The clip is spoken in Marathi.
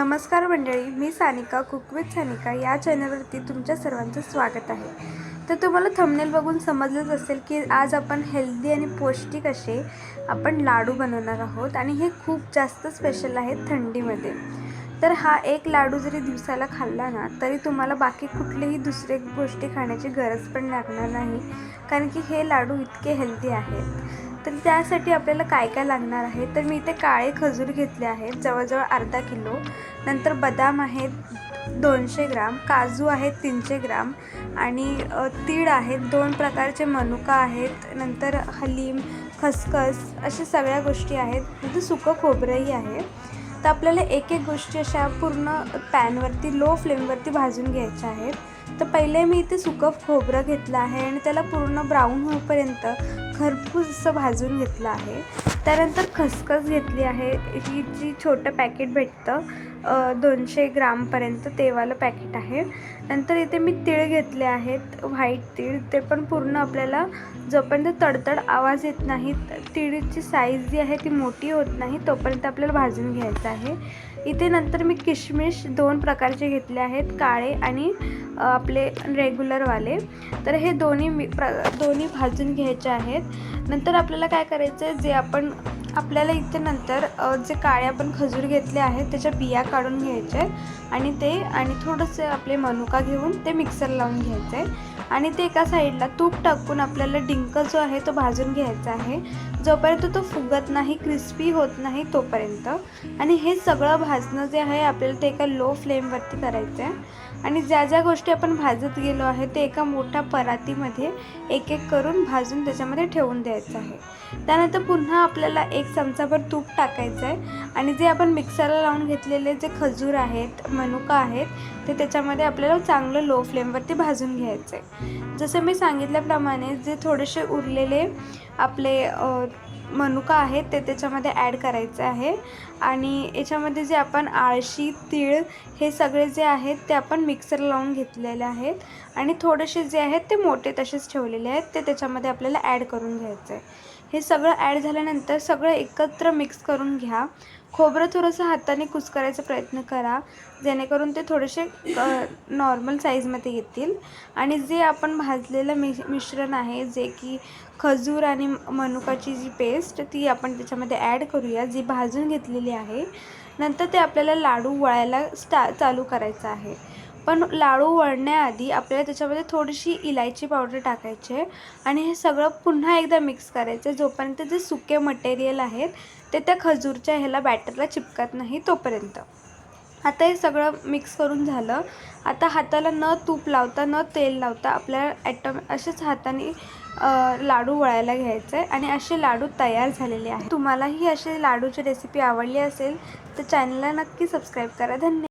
नमस्कार मंडळी मी सानिका कुक विथ सानिका या चॅनलवरती तुमच्या सर्वांचं स्वागत आहे. तर तुम्हाला थंबनेल बघून समजलंच असेल की आज आपण हेल्दी आणि पौष्टिक असे आपण लाडू बनवणार आहोत आणि हे खूप जास्त स्पेशल आहेत थंडीमध्ये. तर हा एक लाडू जरी दिवसाला खाल्ला ना तरी तुम्हाला बाकी कुठलीही दुसरे गोष्टी खाण्याची गरज पण लागणार नाही कारण की हे लाडू इतके हेल्दी आहेत. तर त्यासाठी आपल्याला काय काय लागणार आहे? तर मी इथे काळे खजूर घेतले आहेत जवळजवळ अर्धा किलो. नंतर बदाम आहेत दोनशे ग्राम. काजू आहेत तीनशे ग्राम. आणि तीळ आहेत दोन प्रकारचे मनुका आहेत. नंतर हलीम खसखस अशा सगळ्या गोष्टी आहेत. तिथे सुकं खोबरंही आहे. तर आपल्याला एक एक गोष्टी अशा पूर्ण पॅनवरती लो फ्लेमवरती भाजून घ्यायच्या आहेत. तर पहिले मी इथे सुकं खोबरं घेतलं आहे आणि त्याला पूर्ण ब्राऊन होईपर्यंत खरपूस असं भाजून घेतलं आहे. त्यानंतर खसखस घेतली आहे. ही जी छोटं पॅकेट भेटतं दोनशे ग्रामपर्यंत तेवालं पॅकेट आहे. नंतर इथे मी तीळ घेतले आहेत व्हाईट तीळ. ते पण पूर्ण आपल्याला जोपर्यंत तडतड आवाज येत नाही तिळीची साईज जी आहे ती मोठी होत नाही तोपर्यंत आपल्याला भाजून घ्यायचं आहे. इथे नंतर मी किशमिश दोन प्रकारचे घेतले आहेत काळे आणि आपले रेग्युलरवाले तर हे दोन्ही मी प्र दोन्ही भाजून घ्यायचे आहेत. नंतर आपल्याला काय करायचं आहे जे आपण आपल्याला इथे नंतर जे काळे आपण खजूर घेतले आहेत त्याच्या बिया काढून घ्यायचे आहेत आणि ते आणि थोडंसं आपले मनुका घेऊन ते मिक्सर लावून घ्यायचं आहे आणि ते एका साईडला तूप टाकून आपल्याला डिंक जो आहे तो भाजून घ्यायचा आहे. जोपर्यंत तो फुगत नाही क्रिस्पी होत नाही तोपर्यंत. आणि हे सगळं भाजणं जे आहे आपल्याला ते एका लो फ्लेमवरती करायचं आहे आणि ज्या ज्या गोष्टी आपण भाजत गेलो आहे ते एका मोठ्या परातीमध्ये एक एक करून भाजून त्याच्यामध्ये ठेवून द्यायचं आहे. त्यानंतर पुन्हा आपल्याला एक चमचाभर तूप टाकायचं आहे आणि जे आपण मिक्सरला लावून घेतलेले जे खजूर आहेत मनुका आहेत ते त्याच्यामध्ये आपल्याला चांगलं लो फ्लेमवरती भाजून घ्यायचं आहे. जसं मी सांगितल्याप्रमाणे जे थोडेसे उरलेले आपले मनुका आहेत ते त्याच्यामध्ये ॲड करायचं आहे आणि याच्यामध्ये जे आपण आळशी तीळ हे सगळे जे आहेत ते आपण मिक्सर लावून घेतलेले आहेत. आणि थोडेसे जे आहेत ते मोठे तसेच ठेवलेले आहेत. ते त्याच्यामध्ये आपल्याला ॲड करून घ्यायचं. आहे हे सगळं ॲड झाल्यानंतर सगळं एकत्र मिक्स करून घ्या. खोबरं थोडंसं हाताने कुस्करायचा प्रयत्न करा. जेणेकरून ते थोडेसे नॉर्मल साईजमध्ये येतील. आणि जे आपण भाजलेलं मि मिश्रण आहे जे की खजूर आणि मनुकाची जी पेस्ट ती आपण त्याच्यामध्ये ॲड करूया जी भाजून घेतलेली आहे. नंतर ते आपल्याला लाडू वळायला स्टा चालू करायचं आहे. पण लाडू वळण्याआधी आपल्याला त्याच्यामध्ये थोडीशी इलायची पावडर टाकायची आहे. आणि हे सगळं पुन्हा एकदा मिक्स करायचं जोपर्यंत जे सुके मटेरियल आहेत ते त्या खजूरच्या ह्याला बॅटरला चिपकत नाही तोपर्यंत. आता हे सगळं मिक्स करून झालं. आता हाताला न तूप लावता न तेल लावता आपल्याला ॲटम असेच हाताने लाडू वळायला घ्यायचं आहे. आणि असे लाडू तयार झालेले आहेत. तुम्हालाही असे लाडूची रेसिपी आवडली असेल तर चॅनलला नक्की सबस्क्राईब करा. धन्यवाद.